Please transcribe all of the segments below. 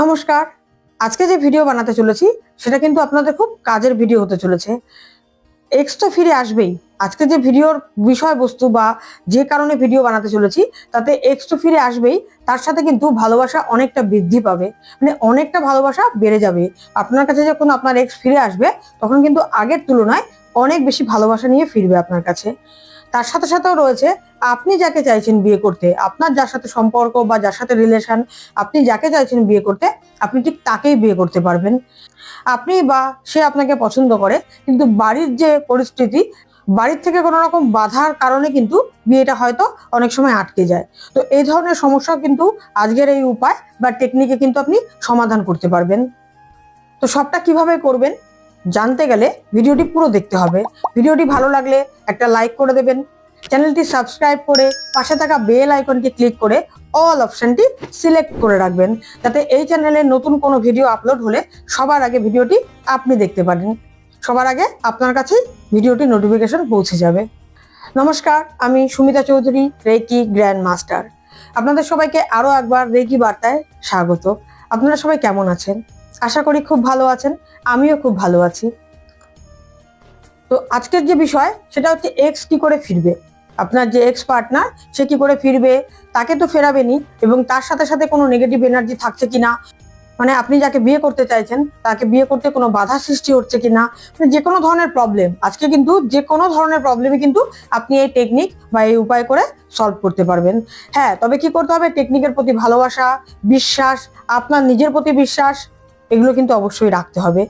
নমস্কার। আজকে যে ভিডিও বানাতে চলেছি, সেটা কিন্তু আপনাদের খুব কাজের ভিডিও হতে চলেছে। এক্স তো ফিরে আসবেই। আজকে যে ভিডিওর বিষয়বস্তু বা যে কারণে ভিডিও বানাতে চলেছি, তাতে এক্স তো ফিরে আসবেই। তার সাথে কিন্তু ভালোবাসা অনেকটা বৃদ্ধি পাবে। মানে অনেকটা ভালোবাসা বেড়ে যাবে। আপনার কাছে যখন আপনার এক্স ফিরে আসবে, তখন কিন্তু আগের তুলনায় অনেক বেশি ভালোবাসা নিয়ে ফিরবে আপনার কাছে। তার সাথে সাথেও রয়েছে আপনি যাকে চাইছেন বিয়ে করতে, আপনার যার সাথে সম্পর্ক বা যার সাথে রিলেশন আপনি যাকে চাইছেন বিয়ে করতে, আপনি ঠিক তাকেই বিয়ে করতে পারবেন। আপনি বা সে আপনাকে পছন্দ করে, কিন্তু বাড়ির যে পরিস্থিতি, বাড়ির থেকে কোনো রকম বাধার কারণে কিন্তু বিয়েটা হয়তো অনেক সময় আটকে যায়। তো এই ধরনের সমস্যা কিন্তু আজকের এই উপায় বা টেকনিকে কিন্তু আপনি সমাধান করতে পারবেন। তো সবটা কীভাবে করবেন, জানতে গেলে ভিডিওটি পুরো দেখতে হবে। ভিডিওটি ভালো লাগলে একটা লাইক করে দেবেন। চ্যানেলটি সাবস্ক্রাইব করে পাশে থাকা বেল আইকনটি ক্লিক করে অল অপশনটি সিলেক্ট করে রাখবেন, যাতে এই চ্যানেলে নতুন কোনো ভিডিও আপলোড হলে সবার আগে ভিডিওটি আপনি দেখতে পারেন। সবার আগে আপনার কাছেই ভিডিওটি নোটিফিকেশন পৌঁছে যাবে। নমস্কার, আমি Sumita Chowdhury, reiki grand master. আপনাদের সবাইকে আরও একবার রেকি বার্তায় স্বাগত। আপনারা সবাই কেমন আছেন? আশা করি খুব ভালো আছেন, আমিও খুব ভালো আছি। তো আজকের যে বিষয়, সেটা হচ্ছে এক্স কি করে ফিরবে? আপনার যে এক্স পার্টনার সে কি করে ফিরবে? তাকে তো ফেরাবেনি এবং তার সাথে সাথে কোনো নেগেটিভ এনার্জি থাকছে কি না মানে আপনি যাকে বিয়ে করতে চাইছেন, তাকে বিয়ে করতে কোনো বাধা সৃষ্টি হচ্ছে কিনা? মানে যে কোনো ধরনের প্রবলেম আজকে কিন্তু যে কোনো ধরনের প্রবলেমই কিন্তু আপনি এই টেকনিক বা এই উপায় করে সলভ করতে পারবেন। হ্যাঁ তবে কি করতে হবে? টেকনিকের প্রতি ভালোবাসা, বিশ্বাস, আপনার নিজের প্রতি বিশ্বাস, এগুলো কিন্তু অবশ্যই রাখতে হবে।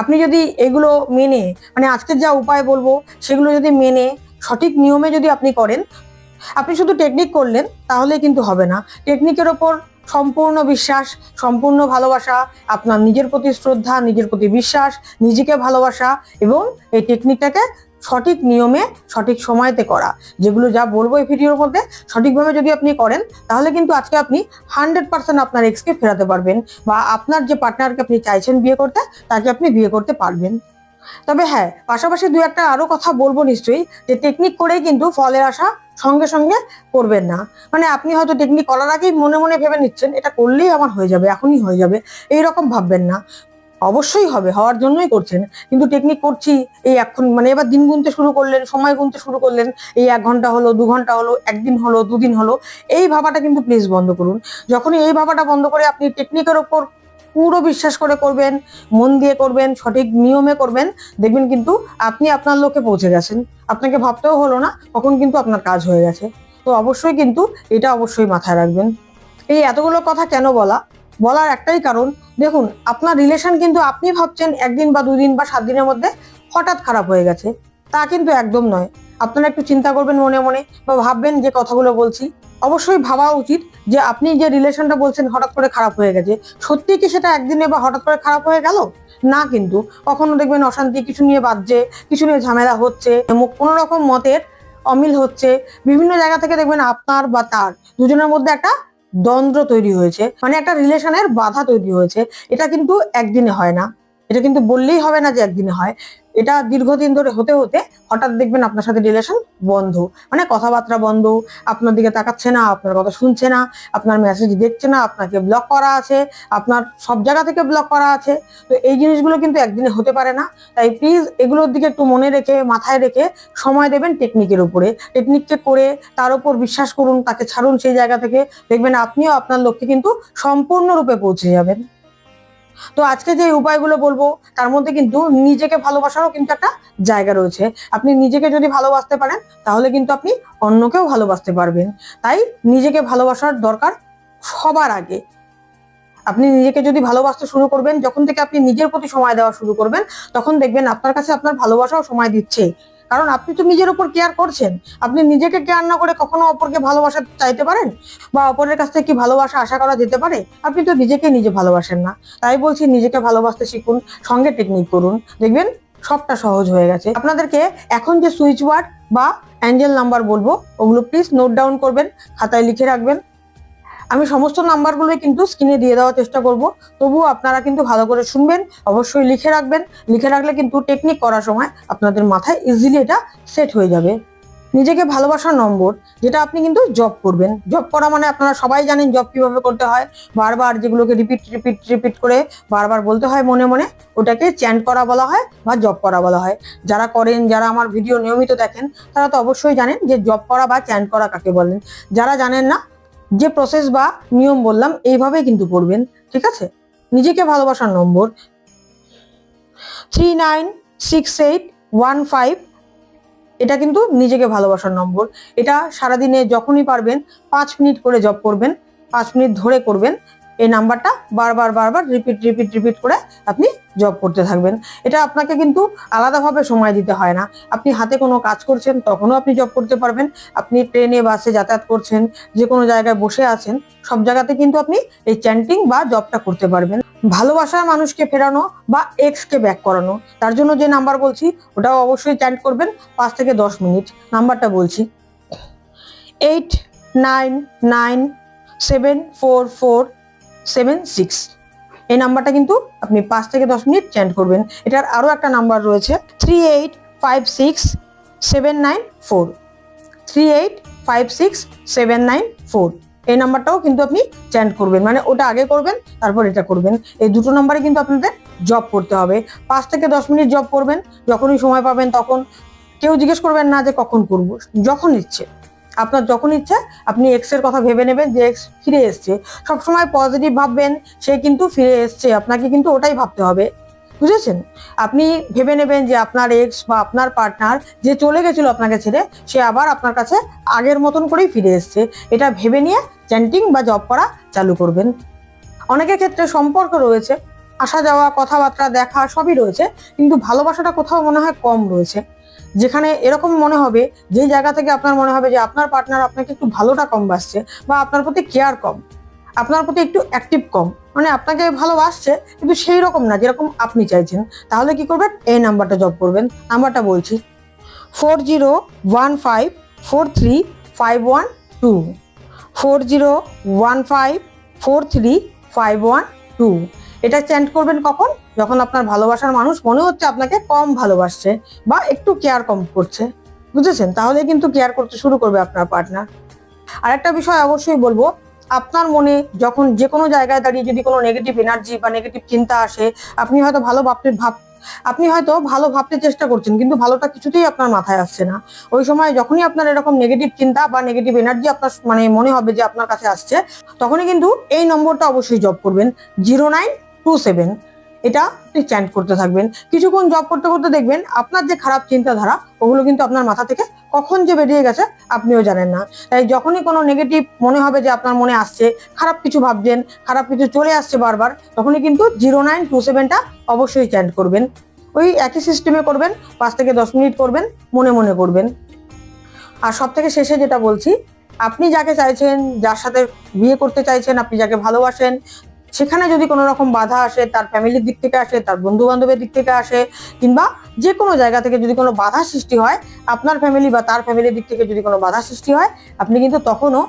আপনি যদি এগুলো মেনে মানে আজকের যা উপায় বলব, সেগুলো যদি মেনে সঠিক নিয়মে যদি আপনি করেন, আপনি শুধু টেকনিক করলেন, তাহলে কিন্তু হবে না। টেকনিকের ওপর সম্পূর্ণ বিশ্বাস, সম্পূর্ণ ভালোবাসা, আপনার নিজের প্রতি শ্রদ্ধা, নিজের প্রতি বিশ্বাস, নিজেকে ভালোবাসা এবং এই টেকনিকটাকে সঠিক নিয়মে, সঠিক সময়তে করা। যেগুলো যা বলব এই ভিডিওর মধ্যে, সঠিকভাবে যদি আপনি করেন, তাহলে কিন্তু আজকে আপনি হান্ড্রেড পার্সেন্ট আপনার এক্সকে ফেরাতে পারবেন বা আপনার যে পার্টনারকে আপনি চাইছেন বিয়ে করতে, তাকে আপনি বিয়ে করতে পারবেন। তবে হ্যাঁ পাশাপাশি দু একটা আরও কথা বলব নিশ্চয়ই, যে টেকনিক করেই কিন্তু ফলের আশা সঙ্গে সঙ্গে করবেন না। মানে আপনি হয়তো টেকনিক করার আগেই মনে মনে ভেবে নিচ্ছেন, এটা করলেই আমার হয়ে যাবে, এখনই হয়ে যাবে এই রকম ভাববেন না। অবশ্যই হবে, হওয়ার জন্যই করছেন, কিন্তু টেকনিক করছি, এই এখন মানে এবার দিন গুনতে শুরু করলেন, সময় গুনতে শুরু করলেন, এই এক ঘণ্টা হলো, দু ঘণ্টা হলো, একদিন হলো, দুদিন হলো, এই ভাবাটা কিন্তু প্লিজ বন্ধ করুন। যখনই এই ভাবাটা বন্ধ করে আপনি টেকনিকের ওপর পুরো বিশ্বাস করে করবেন, মন দিয়ে করবেন, সঠিক নিয়মে করবেন, দেখবেন কিন্তু আপনি আপনার লোকে পৌঁছে গেছেন। আপনাকে ভাবতেও হলো না তখন কিন্তু আপনার কাজ হয়ে গেছে। তো অবশ্যই কিন্তু এটা অবশ্যই মাথায় রাখবেন। এই এতগুলো কথা কেন বলা? বলার একটাই কারণ, দেখুন, আপনার রিলেশন কিন্তু আপনি ভাবছেন একদিন বা দুদিন বা সাত দিনের মধ্যে হঠাৎ খারাপ হয়ে গেছে। তা কিন্তু একদম নয়। আপনারা একটু চিন্তা করবেন মনে মনে বা ভাববেন যে কথাগুলো বলছি। অবশ্যই ভাবা উচিত যে আপনি যে রিলেশনটা বলছেন হঠাৎ করে খারাপ হয়ে গেছে, সত্যি কি সেটা একদিনে বা হঠাৎ করে খারাপ হয়ে গেল? না কিন্তু, কখনো দেখবেন অশান্তি কিছু নিয়ে বাজছে, কিছু নিয়ে ঝামেলা হচ্ছে কোনো রকম মতের অমিল হচ্ছে। বিভিন্ন জায়গা থেকে দেখবেন আপনার বা তার দুজনের মধ্যে একটা দ্বন্দ্ব তৈরি হয়েছে মানে একটা রিলেশনের বাধা তৈরি হয়েছে। এটা কিন্তু একদিনে হয় না। এটা কিন্তু বললেই হবে না যে একদিনে হয়। এটা দীর্ঘদিন ধরে হতে হতে হঠাৎ দেখবেন আপনার সাথে রিলেশন বন্ধ। মানে কথাবার্তা বন্ধ, আপনার দিকে তাকাচ্ছে না, আপনার কথা শুনছে না, আপনার মেসেজ দেখছে না, আপনাকে ব্লক করা আছে, আপনার সব জায়গা থেকে ব্লক করা আছে। তো এই জিনিসগুলো কিন্তু একদিনে হতে পারে না। তাই প্লিজ এগুলোর দিকে একটু মনে রেখে, মাথায় রেখে সময় দেবেন টেকনিকের উপরে। টেকনিককে করে তার উপর বিশ্বাস করুন, তাকে ছাড়ুন সেই জায়গা থেকে। দেখবেন আপনিও আপনার লক্ষ্যে কিন্তু সম্পূর্ণরূপে পৌঁছে যাবেন। তো আজকে যে উপায়গুলো বলব, তার মধ্যে কিন্তু নিজেকে ভালোবাসারও কিন্তু একটা জায়গা রয়েছে। আপনি নিজেকে যদি ভালোবাসতে পারেন, তাহলে কিন্তু আপনি অন্যকেও ভালোবাসতে পারবেন। তাই নিজেকে ভালোবাসার দরকার সবার আগে। আপনি নিজেকে যদি ভালোবাসতে শুরু করবেন, যখন থেকে আপনি নিজের প্রতি সময় দেওয়া শুরু করবেন, তখন দেখবেন আপনার কাছে আপনার ভালোবাসাও সময় দিচ্ছে। কারণ আপনি তো নিজের উপর কেয়ার করছেন। আপনি নিজেকে কেয়ার না করে কখনো অপরকে ভালোবাসা চাইতে পারেন? বা অপরের কাছ থেকে কি ভালোবাসা আশা করা যেতে পারে? আপনি তো নিজেকে নিজে ভালোবাসেন না। তাই বলছি নিজেকে ভালোবাসতে শিখুন, সঙ্গে টেকনিক করুন। দেখবেন সবটা সহজ হয়ে গেছে। আপনাদেরকে এখন যে সুইচ ওয়ার্ড বা অ্যাঞ্জেল নাম্বার বলব, ওগুলো প্লিজ নোট ডাউন করবেন, খাতায় লিখে রাখবেন। আমি সমস্ত নাম্বারগুলোই কিন্তু স্ক্রিনে দিয়ে দেওয়ার চেষ্টা করব। তবুও আপনারা কিন্তু ভালো করে শুনবেন, অবশ্যই লিখে রাখবেন। লিখে রাখলে কিন্তু টেকনিক করার সময় আপনাদের মাথায় ইজিলি এটা সেট হয়ে যাবে। নিজেকে ভালোবাসার নম্বর, যেটা আপনি কিন্তু জব করবেন। জব করা মানে আপনারা সবাই জানেন জব কীভাবে করতে হয়। বারবার যেগুলোকে রিপিট রিপিট রিপিট করে বারবার বলতে হয় মনে মনে, ওটাকে চ্যান্ট করা বলা হয় বা জব করা বলা হয়। যারা করেন, যারা আমার ভিডিও নিয়মিত দেখেন, তারা তো অবশ্যই জানেন যে জব করা বা চ্যান্ট করা কাকে বলেন। যারা জানেন না যে প্রসেস বা নিয়ম বললাম এইভাবে কিন্তু করবেন, ঠিক আছে? নিজেকে ভালোবাসার number. Three nine six eight one five এটা কিন্তু নিজেকে ভালোবাসার নম্বর। এটা সারাদিনে যখনই পারবেন, পাঁচ মিনিট করে জব করবেন, পাঁচ মিনিট ধরে করবেন এই নাম্বারটা বারবার বারবার রিপিট রিপিট রিপিট করে আপনি জব করতে থাকবেন। এটা আপনাকে কিন্তু আলাদাভাবে সময় দিতে হয় না। আপনি হাতে কোনো কাজ করছেন, তখনও আপনি জব করতে পারবেন। আপনি ট্রেনে বাসে যাতায়াত করছেন যে কোনো জায়গায় বসে আছেন, সব জায়গাতে কিন্তু আপনি এই চ্যান্টিং বা জবটা করতে পারবেন। ভালোবাসার মানুষকে ফেরানো বা এক্স কে ব্যাক করানো, তার জন্য যে নাম্বার বলছি, ওটাও অবশ্যই চ্যান্ট করবেন পাঁচ থেকে দশ মিনিট। নাম্বারটা বলছি। Eight nine nine seven four four seven six এই নাম্বারটা কিন্তু আপনি পাঁচ থেকে দশ মিনিট চ্যান্ট করবেন। এটার আরও একটা নাম্বার রয়েছে three eight five six seven nine four three eight five six seven nine four এই নাম্বারটাও কিন্তু আপনি চ্যান্ট করবেন মানে ওটা আগে করবেন, তারপর এটা করবেন। এই দুটো নাম্বারে কিন্তু আপনাদের জব করতে হবে। পাঁচ থেকে দশ মিনিট জব করবেন, যখনই সময় পাবেন তখন। কেউ জিজ্ঞেস করবেন না যে কখন করব, যখন ইচ্ছে। আপনার যখন ইচ্ছে, আপনি এক্সের কথা ভেবে নেবেন যে এক্স ফিরে এসছে। সবসময় পজিটিভ ভাববেন, সে কিন্তু ফিরে এসছে। আপনাকে কিন্তু ওটাই ভাবতে হবে। বুঝেছেন? আপনি ভেবে নেবেন যে আপনার এক্স বা আপনার পার্টনার যে চলে গেছিল আপনাকে ছেড়ে, সে আবার আপনার কাছে আগের মতন করেই ফিরে এসছে। এটা ভেবে নিয়ে চ্যান্টিং বা জব করা চালু করবেন। অনেকের ক্ষেত্রে সম্পর্ক রয়েছে আসা যাওয়া কথাবার্তা, দেখা সবই রয়েছে, কিন্তু ভালোবাসাটা কোথাও মনে হয় কম রয়েছে। যেখানে এরকম মনে হবে যে জায়গা থেকে আপনার মনে হবে যে আপনার পার্টনার আপনাকে একটু ভালোটা কম বাসছে বা আপনার প্রতি কেয়ার কম, আপনার প্রতি একটু অ্যাক্টিভ কম মানে আপনাকে ভালোবাসছে কিন্তু সেই রকম না যেরকম আপনি চাইছেন, তাহলে কি করবেন? এই নাম্বারটা জব করবেন। নাম্বারটা বলছি four zero one five four three five one two four zero one five four three five one two এটা চ্যান্ট করবেন কখন? যখন আপনার ভালোবাসার মানুষ মনে হচ্ছে আপনাকে কম ভালোবাসছে বা একটু কেয়ার কম করছে। বুঝেছেন? তাহলে কিন্তু কেয়ার করতে শুরু করবে আপনার পার্টনার আর একটা বিষয় অবশ্যই বলব, আপনার মনে যখন যে কোনো জায়গায় দাঁড়িয়ে যদি কোনো নেগেটিভ এনার্জি বা নেগেটিভ চিন্তা আসে, আপনি হয়তো ভালো ভাবতে ভাব, আপনি হয়তো ভালো ভাবতে চেষ্টা করছেন, কিন্তু ভালোটা কিছুতেই আপনার মাথায় আসছে না। ওই সময় যখনই আপনার এরকম নেগেটিভ চিন্তা বা নেগেটিভ এনার্জি আপনার মানে মনে হবে যে আপনার কাছে আসছে, তখনই কিন্তু এই নম্বরটা অবশ্যই জব করবেন। জিরো নাইন টু সেভেন এটা আপনি চ্যান্ট করতে থাকবেন। কিছুক্ষণ জব করতে করতে দেখবেন আপনার যে খারাপ চিন্তাধারা, ওগুলো কিন্তু আপনার মাথা থেকে কখন যে বেরিয়ে গেছে আপনিও জানেন না। তাই যখনই কোনো নেগেটিভ মনে হবে যে আপনার মনে আসছে, খারাপ কিছু ভাবছেন, খারাপ কিছু চলে আসছে বারবার, তখনই কিন্তু জিরো নাইন টু সেভেনটা অবশ্যই চ্যান্ট করবেন। ওই একই সিস্টেমে করবেন, পাঁচ থেকে দশ মিনিট করবেন, মনে মনে করবেন। আর সব থেকে শেষে যেটা বলছি, আপনি যাকে চাইছেন, যার সাথে বিয়ে করতে চাইছেন, আপনি যাকে ভালোবাসেন সেখানে যদি কোনো রকম বাধা আসে, তার ফ্যামিলির দিক থেকে আসে, তার বন্ধু বান্ধবের দিক থেকে আসে, কিংবা যে কোনো জায়গা থেকে যদি কোনো বাধা সৃষ্টি হয়, আপনার ফ্যামিলি বা তার ফ্যামিলির দিক থেকে যদি কোনো বাধা সৃষ্টি হয়, আপনি কিন্তু তখনও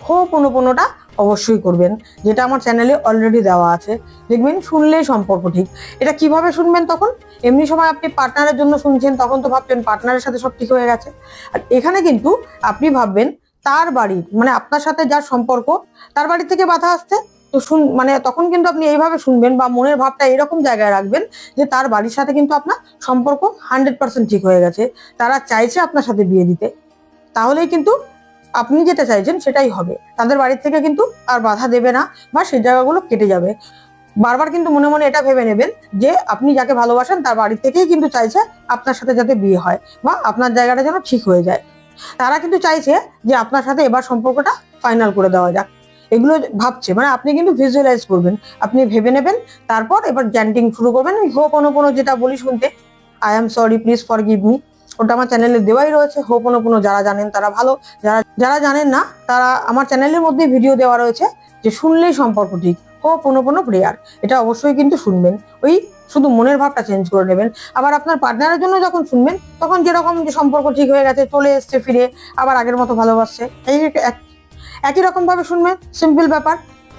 হো পোনোটা অবশ্যই করবেন, যেটা আমার চ্যানেলে অলরেডি দেওয়া আছে। দেখবেন শুনলেই সম্পর্ক ঠিক। এটা কীভাবে শুনবেন তখন? এমনি সময় আপনি পার্টনারের জন্য শুনছেন, তখন তো ভাবছেন পার্টনারের সাথে সব ঠিক হয়ে গেছে। আর এখানে কিন্তু আপনি ভাববেন, তার বাড়ির মানে আপনার সাথে যার সম্পর্ক, তার বাড়ি থেকে বাধা আসছে তো শুন মানে তখন কিন্তু আপনি এইভাবে শুনবেন বা মনের ভাবটা এরকম জায়গায় রাখবেন যে তার বাড়ির সাথে কিন্তু আপনার সম্পর্ক হান্ড্রেড পার্সেন্ট ঠিক হয়ে গেছে। তারা চাইছে আপনার সাথে বিয়ে দিতে। তাহলেই কিন্তু আপনি যেটা চাইছেন সেটাই হবে। তাদের বাড়ির থেকে কিন্তু আর বাধা দেবে না বা সেই জায়গাগুলো কেটে যাবে। বারবার কিন্তু মনে মনে এটা ভেবে নেবেন যে আপনি যাকে ভালোবাসেন তার বাড়ি থেকেই কিন্তু চাইছে আপনার সাথে যাতে বিয়ে হয় বা আপনার জায়গাটা যেন ঠিক হয়ে যায়। তারা কিন্তু চাইছে যে আপনার সাথে এবার সম্পর্কটা ফাইনাল করে দেওয়া যাক। এগুলো ভাবছে। মানে আপনি কিন্তু ভিজুয়ালাইজ করবেন, আপনি ভেবে নেবেন, তারপর এবার জ্যান্টিং শুরু করবেন। হো কোনো কোনো যেটা বলি শুনতে I am sorry please forgive me ওটা আমার চ্যানেলে দেওয়াই রয়েছে। হোপ অনুপনো যারা জানেন তারা ভালো। যারা যারা জানেন না, তারা আমার চ্যানেলের মধ্যে ভিডিও দেওয়া রয়েছে, যে শুনলেই সম্পর্ক ঠিক হোপ অনুপনো প্রেয়ার এটা অবশ্যই কিন্তু শুনবেন। ওই শুধু মনের ভাবটা চেঞ্জ করে নেবেন। আবার আপনার পার্টনারের জন্য যখন শুনবেন, তখন যেরকম যে সম্পর্ক ঠিক হয়ে গেছে, চলে এসছে ফিরে, আবার আগের মতো ভালোবাসছে, এই একই রকম ভাবে শুনবেন সিম্পল ব্যাপার।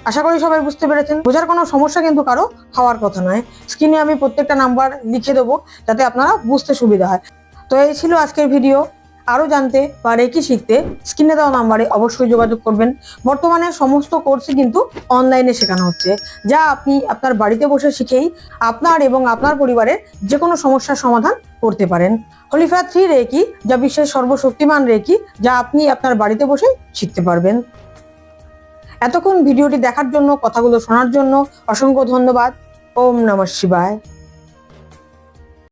আশা করি সবাই বুঝতে পেরেছেন। বোঝার কোনো সমস্যা কিন্তু কারও হওয়ার কথা নয়। স্ক্রিনে আমি প্রত্যেকটা নাম্বার লিখে দেবো, যাতে আপনারা বুঝতে সুবিধা হয়। তো এই ছিল আজকের ভিডিও আরও জানতে বা রেকি শিখতে স্ক্রিনে দেওয়া নাম্বারে অবশ্যই যোগাযোগ করবেন। বর্তমানে সমস্ত কোর্সই কিন্তু অনলাইনে শেখানো হচ্ছে, যা আপনি আপনার বাড়িতে বসে শিখেই আপনার এবং আপনার পরিবারের যে কোনো সমস্যার সমাধান করতে পারেন। হলিফা থ্রি রেকি, যা বিশ্বের সর্বশক্তিমান রেকি, যা আপনি আপনার বাড়িতে বসে শিখতে পারবেন। এতক্ষণ ভিডিওটি দেখার জন্য, কথাগুলো শোনার জন্য অসংখ্য ধন্যবাদ। ওম নমঃ শিবায়।